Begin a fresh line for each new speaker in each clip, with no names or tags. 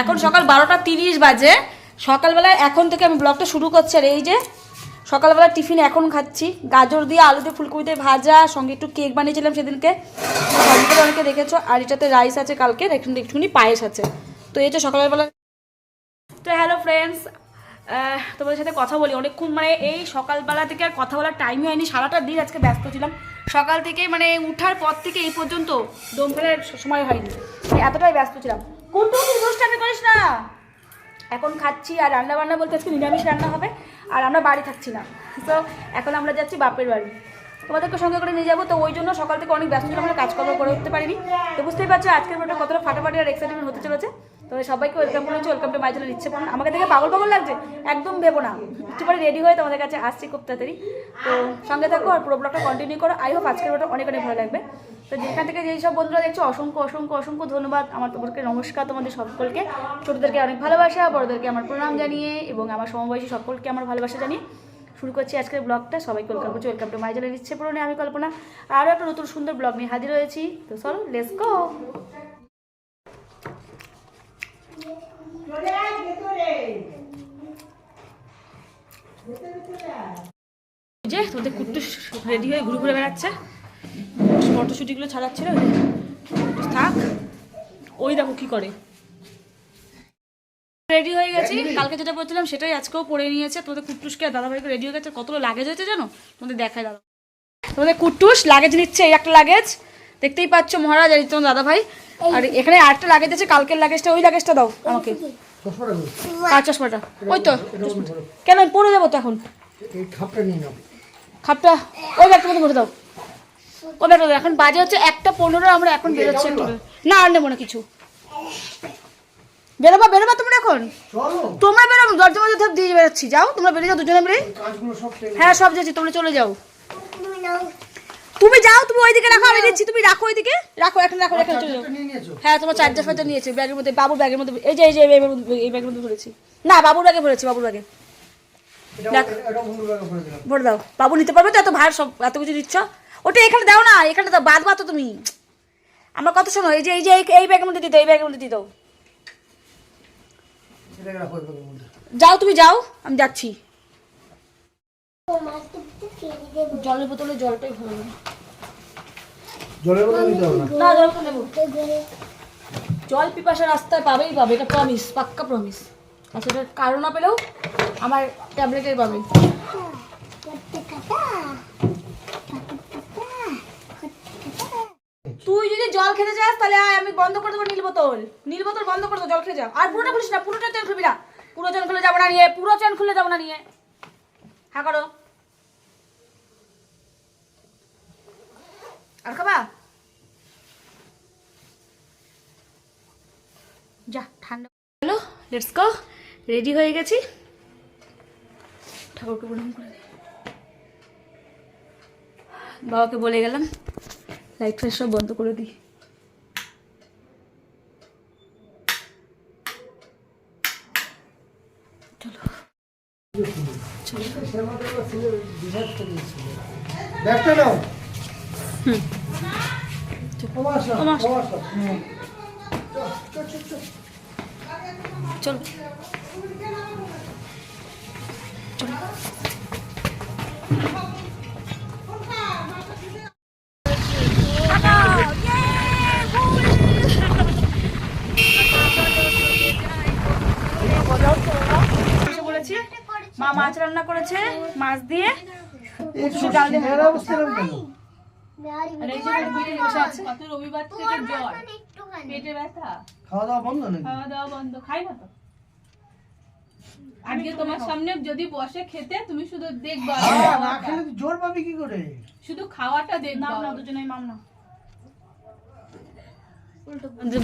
এখন সকাল বারোটা তিরিশ বাজে। সকালবেলা এখন থেকে আমি ব্লগটা শুরু করছি। আর এই যে সকালবেলা টিফিন এখন খাচ্ছি। গাজর দিয়ে আলু দিয়ে ফুলকপি দিয়ে ভাজা, সঙ্গে একটু কেক বানিয়েছিলাম সেদিনকে। অনেকে দেখেছ, আর এটাতে রাইস আছে কালকে একটু একটুখানি পায়েস আছে। তো এই যে সকালবেলা তো হ্যালো ফ্রেন্ডস তোমাদের সাথে কথা বলি। অনেকক্ষণ মানে এই সকালবেলা থেকে আর কথা বলার টাইমই হয়নি। সারাটা দিন আজকে ব্যস্ত ছিলাম। সকাল থেকে মানে উঠার পর থেকে এই পর্যন্ত দম ফেলার সময় হয়নি। এতটাই ব্যস্ত ছিলাম। কোন তুমি দুষ্টামি করিস না। এখন খাচ্ছি আর রান্না বান্না বলতে আজকে নিরামিষ রান্না হবে আর আমরা বাড়ি থাকছি না। তো এখন আমরা যাচ্ছি বাপের বাড়ি। তোমাদেরকে সঙ্গে করে নিয়ে যাব, তো ওই জন্য সকাল থেকে অনেক ব্যস্ত আমরা কাজকর্ম করে উঠতে পারিনি। তো বুঝতেই পারছ, আজকের মতো কতটা ফাটাফাটি আর এক্সাইটমেন্ট হতে চলেছে। তো সবাইকে ওয়েলকাম করেছি ওয়েলকাম টু মাই চ্যানেল ইচ্ছে করুন। আমাকে দেখে পাগল পাগল লাগছে, একদম ভেবো না। একটু পরে রেডি হয়ে তোমাদের কাছে আসছি খুব তাড়াতাড়ি। তো সঙ্গে থাকো আর পুরো ব্লগটা কন্টিনিউ করো। আই হোপ আজকের ব্লগটা অনেক অনেক ভালো লাগবে। তো যেখান থেকে যেই সব বন্ধুরা দেখছ, অসংখ্য অসংখ্য অসংখ্য ধন্যবাদ আমার তোমাদেরকে, নমস্কার তোমাদের সকলকে। ছোটদেরকে অনেক ভালোবাসা, বড়দেরকে আমার প্রণাম জানিয়ে এবং আমার সমবয়সী সকলকে আমার ভালোবাসা জানিয়ে শুরু করছি আজকের ব্লগটা সবাইকে ওয়েলকাম করছি ওয়েলকাম টু মাইজলের ইচ্ছে পূরণে আমি কল্পনা। আরও একটা নতুন সুন্দর ব্লগ নিয়ে হাজির হয়েছি। তো চলো লেটস গো যে তোদের কুট্টু রেডি হয়ে ঘুরে ঘুরে বেড়াচ্ছে। ফটোশুটিগুলো ছাড়াচ্ছিল থাক ওই দেখো কি করে। রেডি হয়ে গেছি। কালকে যেটা বলছিলাম সেটাই আজকেও পরে নিয়েছে। তোদের কুট্টুসকে আর দাদাভাইকে রেডি হয়ে গেছে। কতগুলো লাগেজ হয়েছে জানো? তোমাদের দেখায় দাদা। তোমাদের কুট্টুস লাগেজ নিচ্ছে এই একটা লাগেজ দেখতেই পাচ্ছ মহারাজ আর এই তোমার দাদাভাই। আর এখানে আরেকটা লাগেজ আছে কালকের লাগেজটা ওই লাগেজটা দাও আমাকে। কার চশমাটা? ওই তো কেন আমি পরে যাব তো এখন?
খাপটা
ওই ব্যাগটা মধ্যে ভরে দাও। ওই ব্যাগটা দাও। এখন বাজে হচ্ছে একটা পনেরো আমরা এখন বেরোচ্ছি একটু। না। আর নেব না কিছু। বেরোবা বেরোবা তোমরা এখন? তোমরা বেরোবো দরজা মধ্যে ধর দিয়ে বেরোচ্ছি। যাও তোমরা বেরিয়ে যাও দুজনে
টেনে
হ্যাঁ সব যাচ্ছি তোমরা চলে যাও। তুমি যাও তুমি ওইদিকে রাখো আমি দিচ্ছি তুমি রাখো ওইদিকে। রাখো এখন রাখো রেখে চলে
নিয়ে নিয়েছো।
হ্যাঁ তোমার চার্জার ফার্জার নিয়েছে ব্যাগের মধ্যে বাবুর ব্যাগের মধ্যে এই যে এই যে এই ব্যাগের মধ্যে এই ব্যাগের মধ্যে ভরেছি। না বাবুর ব্যাগে ভরেছি বাবুর ব্যাগে। ভরে দাও। বাবু নিতে পারবে তো এত ভার সব এত কিছু দিচ্ছ ওটা এখানে দাও না এখানে দাও বাদ বাদ তুমি। আমার কথা শোনো এই যে এই যে এই- এই ব্যাগের মধ্যে দিতে এই ব্যাগের মধ্যে
মধ্যে
যাও তুমি যাও আমি যাচ্ছি। জলের বোতলে জলটাই দেবো
জলের বোতল নিতে হবে না।
জল তো নেব। জল পিপাসা রাস্তায় পাবেই পাবে এটা প্রমিস পাক্কা প্রমিস আচ্ছা কারও না পেলেও আমার ট্যাবলেটের পাবে। তুই যদি জল খেতে চাস তাহলে আয় আমি বন্ধ করে দেবো নীল বোতল। নীল বোতল বন্ধ করে দেবো জল খেতে যাও। আর পুরোটা খুলিস না পুরোটা চেন খুলবি না। পুরো চেন খুলে যাব না নিয়ে পুরো চেন খুলে যাব না নিয়ে। হ্যাঁ করো। আর খাবা? যা, ঠান্ডা হ্যালো লেটস গো রেডি হয়ে গেছি। ঠাকুরকে প্রণাম করে। বাবাকে বলে গেলাম লাইট ফাইট সব বন্ধ করে দিই।
ব্যাগটা নাও।
চলো। দিদি বসে আছে
কত রবিবার থেকে জ্বর। পেটে ব্যথা।
খাওয়া দাওয়া বন্ধ
খাওয়া দাওয়া বন্ধ খাই না তো। আজকে তোমার সামনে যদি বসে খেতে তুমি শুধু দেখবা
হ্যাঁ, না খেলে তুই জোর পাবি কি করে?
শুধু খাওয়াটা দেখবা।
নাম না দুজনেই মাম না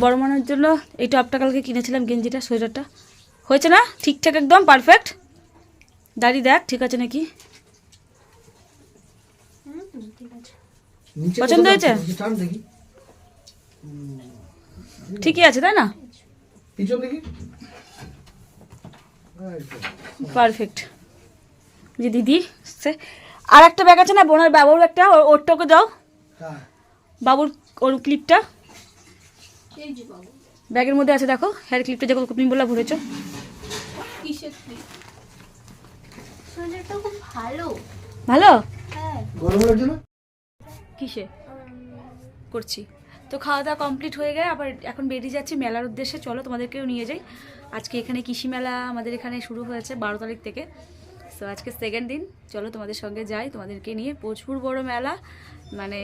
বড় মানের জন্য এই টপটা কালকে কিনেছিলাম গেঞ্জিটা সোয়েটারটা। হয়েছে না? ঠিকঠাক একদম পারফেক্ট দাড়ি দেখ ঠিক আছে নাকি? পছন্দ হয়েছে? ঠিকই আছে তাই না?
পিছন দেখি। এই তো।
পারফেক্ট। যে দিদি সে আর একটা ব্যাগ আছে না বোনার বাবুর একটা ওর- ওরটাকে দাও।
হ্যাঁ।
বাবুর ওর ক্লিপটা
ব্যাগের মধ্যে আছে দেখো। হেয়ার ক্লিপটা যখন তুমি বললা ভরেছো।
কিসের তুই
সোনাটা খুব ভালো।
ভালো?
হ্যাঁ।
গরম লাগছে না
কিসে? করছি। তো খাওয়া দাওয়া কমপ্লিট হয়ে গেলে আবার এখন বেরিয়ে যাচ্ছি মেলার উদ্দেশ্যে। চলো তোমাদেরকেও নিয়ে যাই। আজকে এখানে কৃষি মেলা আমাদের এখানে শুরু হয়েছে বারো তারিখ থেকে। সো আজকে সেকেন্ড দিন। চলো তোমাদের সঙ্গে যাই। তোমাদেরকে নিয়ে প্রচুর বড় মেলা। মানে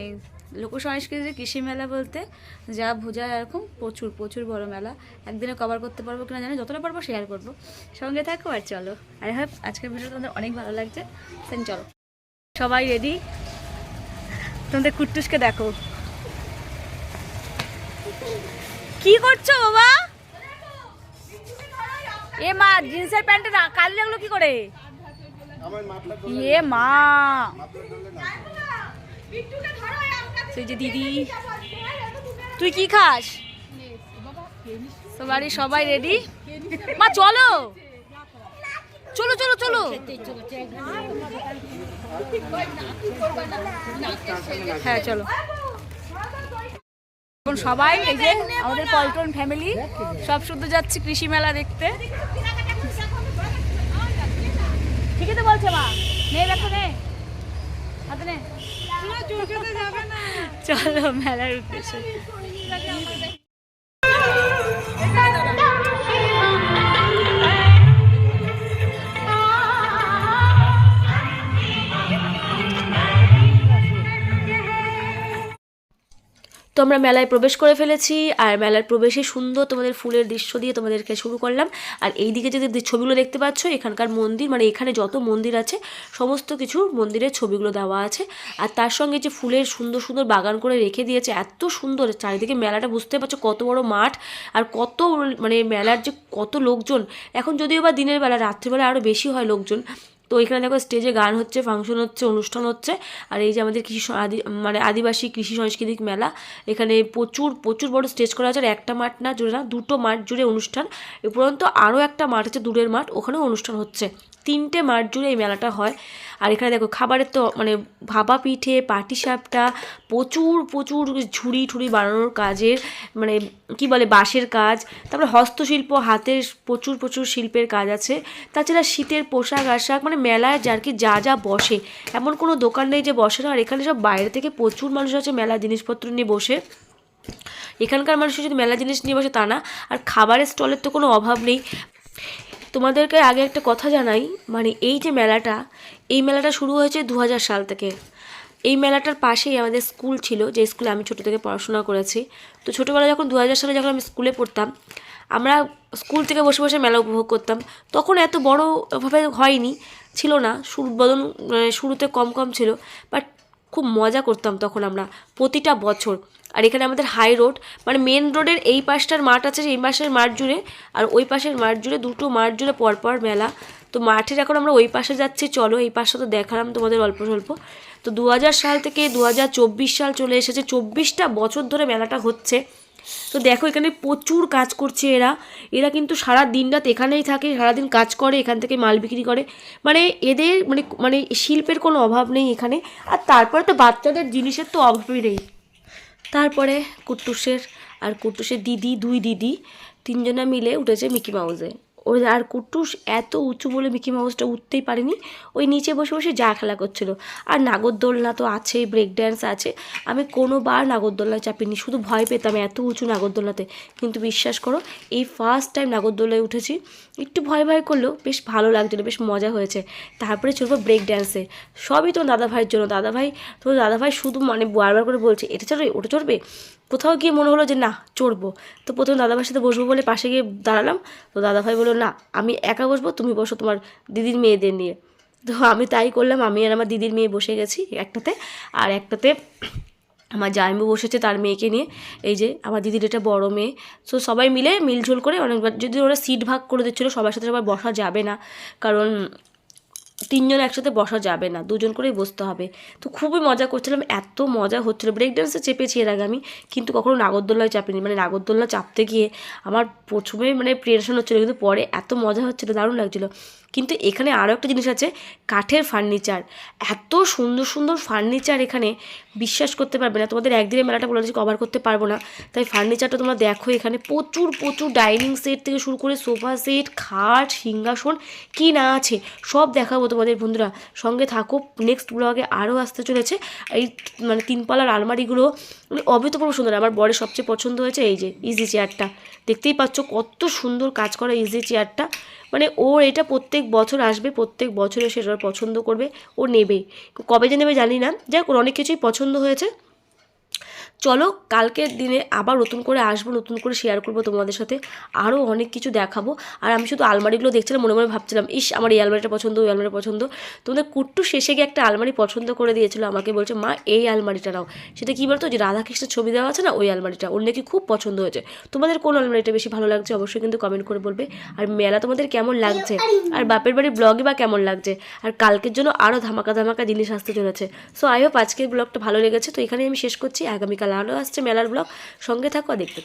লোক সংস্কৃতির কৃষি মেলা বলতে যা বোঝায় এরকম প্রচুর প্রচুর বড় মেলা। একদিনে কভার করতে পারব কিনা জানি যতটা পারব শেয়ার করব। সঙ্গে থাকো আর চলো। আই হোপ আজকের ভিডিও তোমাদের অনেক ভালো লাগছে। সেন চলো। সবাই রেডি তোমাদের কুট্টুসকে দেখো। কি করছ বাবা? এ মা জিন্সের প্যান্টে না কাল লাগল কি করে? এ মা। সেই যে দিদি। তুই কি খাস? সবারই সবাই রেডি মা, চলো। চলো চলো চলো। হ্যাঁ চলো। এখন সবাই এই যে আমাদের পল্টন ফ্যামিলি সব শুধু যাচ্ছি কৃষি মেলা দেখতে। ঠিকই তো বলছে মা, নে, দেখো, নে। চলো মেলার উদ্দেশ্যে আমরা মেলায় প্রবেশ করে ফেলেছি, আর মেলার প্রবেশে সুন্দর তোমাদের ফুলের দৃশ্য দিয়ে তোমাদেরকে শুরু করলাম। আর এই দিকে যে ছবিগুলো দেখতে পাচ্ছ, এখানকার মন্দির মানে এখানে যত মন্দির আছে, সমস্ত কিছু মন্দিরের ছবিগুলো দেওয়া আছে। আর তার সঙ্গে যে ফুলের সুন্দর সুন্দর বাগান করে রেখে দিয়েছে, এত সুন্দর, চারিদিকে মেলাটা বুঝতে পারছ কত বড় মাঠ, আর কত মানে মেলার যে কত লোকজন। এখন যদিও বা দিনের বেলা, রাত্রিবেলা আরও বেশি হয় লোকজন তো এখানে দেখো স্টেজে গান হচ্ছে ফাংশন হচ্ছে, অনুষ্ঠান হচ্ছে। আর এই যে আমাদের কৃষি আদি মানে আদিবাসী কৃষি সাংস্কৃতিক মেলা, এখানে প্রচুর প্রচুর বড় স্টেজ করা আছে। আর একটা মাঠ না, জুড়ে না, দুটো মাঠ জুড়ে অনুষ্ঠান। উপরন্ত আরও একটা মাঠ আছে, দূরের মাঠ, ওখানেও অনুষ্ঠান হচ্ছে। তিনটে মাঠ জুড়ে এই মেলাটা হয়। আর এখানে দেখো, খাবারের তো মানে ভাপা পিঠে পাটিসাপটা প্রচুর প্রচুর ঝুড়ি ঠুড়ি বানানোর কাজের মানে কি বলে, বাঁশের কাজ। তারপরে হস্তশিল্প, হাতের প্রচুর প্রচুর শিল্পের কাজ আছে। তাছাড়া শীতের পোশাক, আশাক মানে মেলায় যার কি যা যা বসে। এমন কোনো দোকান নেই যে বসে না। আর এখানে সব বাইরে থেকে প্রচুর মানুষ আছে মেলা জিনিসপত্র নিয়ে বসে। এখানকার মানুষ যদি মেলা জিনিস নিয়ে বসে তা না। আর খাবারের স্টলের তো কোনো অভাব নেই। তোমাদেরকে আগে একটা কথা জানাই মানে এই যে মেলাটা, এই মেলাটা শুরু হয়েছে দু হাজার সাল থেকে। এই মেলাটার পাশেই আমাদের স্কুল ছিল, যে স্কুলে আমি ছোটো থেকে পড়াশোনা করেছি। তো ছোটোবেলায় যখন দু হাজার সালে যখন আমি স্কুলে পড়তাম, আমরা স্কুল থেকে বসে বসে মেলা উপভোগ করতাম। তখন এত বড়োভাবে হয়নি, ছিল না শুরু বদন মানে শুরুতে কম কম ছিল বাট খুব মজা করতাম তখন আমরা প্রতিটা বছর। আর এখানে আমাদের হাই রোড মানে মেন রোডের এই পাশটার মাঠ আছে এই পাশের মাঠ জুড়ে, আর ওই পাশের মাঠ জুড়ে দুটো মাঠ জুড়ে পরপর মেলা। তো মাঠের এখন আমরা ওই পাশে যাচ্ছি, চলো এই পাশে তো দেখালাম তোমাদের অল্প স্বল্প। তো দু হাজার সাল থেকে দু হাজার চব্বিশ সাল চলে এসেছে, চব্বিশটা বছর ধরে মেলাটা হচ্ছে। তো দেখো এখানে প্রচুর কাজ করছে এরা। এরা কিন্তু সারা দিন রাত এখানেই থাকে, সারাদিন কাজ করে, এখান থেকে মাল বিক্রি করে। মানে এদের মানে মানে শিল্পের কোনো অভাব নেই এখানে। আর তারপরে তো বাচ্চাদের জিনিসের তো অভাবই নেই। তারপরে কুট্টুসের, আর কুট্টুসের দিদি, দুই দিদি, তিনজনা মিলে উঠেছে মিকি মাউসে। ওই আর কুট্টুস এত উঁচু বলে মিকি মাউসটা উঠতেই পারেনি। ওই নিচে বসে বসে যা খেলা করছিল। আর নাগরদোলনা তো আছেই ব্রেক ড্যান্স আছে। আমি কোনোবার নাগরদোলনায় চাপিনি, শুধু ভয় পেতাম এত উঁচু নাগরদোলনাতে। কিন্তু বিশ্বাস করো, এই ফার্স্ট টাইম নাগরদোলায় উঠেছি, একটু ভয় ভয় করলেও বেশ ভালো লাগছিল, বেশ মজা হয়েছে। তারপরে চলবো ব্রেক ড্যান্সে সবই তো দাদা ভাইয়ের জন্য। দাদা ভাই তো দাদা ভাই শুধু মানে বারবার করে বলছে, এটা চড়বে ওটা চড়বে? কোথাও গিয়ে মনে হলো যে, না, চড়বো। তো প্রথমে দাদাভাইয়ের সাথে বসবো বলে পাশে গিয়ে দাঁড়ালাম। তো দাদাভাই বলল, না, আমি একা বসবো, তুমি বসো তোমার দিদির মেয়েদের নিয়ে। তো আমি তাই করলাম, আমি আর আমার দিদির মেয়ে বসে গেছি একটাতে। আর একটাতে আমার জামাইবু বসেছে তার মেয়েকে নিয়ে। এই যে, আমার দিদির এটা বড় মেয়ে। সো সবাই মিলে মিলঝোল করে অনেকবার, যদি ওরা সিট ভাগ করে দিচ্ছিল, সবার সাথে সবাই বসা যাবে না। কারণ তিনজন একসাথে বসা যাবে না, দুজন করেই বসতে হবে। তো খুবই মজা করছিলাম, এত মজা হচ্ছিল। ব্রেক ডান্সে চেপেছি এর আগে আমি, কিন্তু কখনও নাগরদোল্লায় চাপিনি। মানে নাগরদোল্লা চাপতে গিয়ে আমার প্রথমে মানে প্রিয়ারেশন হচ্ছিল, কিন্তু পরে এত মজা হচ্ছিল, দারুণ লাগছিল। কিন্তু এখানে আরও একটা জিনিস আছে, কাঠের ফার্নিচার এত সুন্দর সুন্দর ফার্নিচার এখানে বিশ্বাস করতে পারবে না। তোমাদের একদিনে মেলাটা বলে কভার করতে পারব না। তাই ফার্নিচারটা তোমরা দেখো এখানে। প্রচুর প্রচুর ডাইনিং সেট থেকে শুরু করে সোফা সেট খাট, সিংহাসন, কি না আছে, সব দেখাবো তোমাদের বন্ধুরা। সঙ্গে থাকো নেক্সট ব্লগে আরও আসতে চলেছে। এই মানে তিনপালার আলমারিগুলো মানে অভূতপূর্ব সুন্দর। আমার বরের সবচেয়ে পছন্দ হয়েছে, এই যে ইজি চেয়ারটা দেখতেই পাচ্ছ কত সুন্দর কাজ করা ইজি চেয়ারটা মানে ওর এটা প্রত্যেক বছর আসবে, প্রত্যেক বছরে সেটা পছন্দ করবে, ও নেবে। কবে যে নেবে জানি না। যাই ওর অনেক কিছুই পছন্দ হয়েছে। চলো কালকের দিনে আবার নতুন করে আসব, নতুন করে শেয়ার করব তোমাদের সাথে আরও অনেক কিছু দেখাবো। আর আমি শুধু আলমারিগুলো দেখছিলাম, মনে মনে ভাবছিলাম, ইস, আমার এই আলমারিটা পছন্দ, ওই আলমারিটা পছন্দ। তোমাদের কুট্টু শেষে গিয়ে একটা আলমারি পছন্দ করে দিয়েছিল, আমাকে বলছে, মা, এই আলমারিটা নাও। সেটা কী বলতো? যে রাধাকৃষ্ণের ছবি দেওয়া আছে না, ওই আলমারিটা, ওর নাকি খুব পছন্দ হয়েছে। তোমাদের কোন আলমারিটা বেশি ভালো লাগছে অবশ্যই কিন্তু কমেন্ট করে বলবে। আর মেলা তোমাদের কেমন লাগছে? আর বাপের বাড়ির ব্লগে বা কেমন লাগছে? আর কালকের জন্য আরও ধামাকা ধামাকা জিনিস আসতে চলেছে। সো আই হোপ আজকের ব্লগটা ভালো লেগেছে। তো এখানে আমি শেষ করছি। আগামীকাল আরও আসছে মেলার ব্লগ। সঙ্গে থাকো দেখতে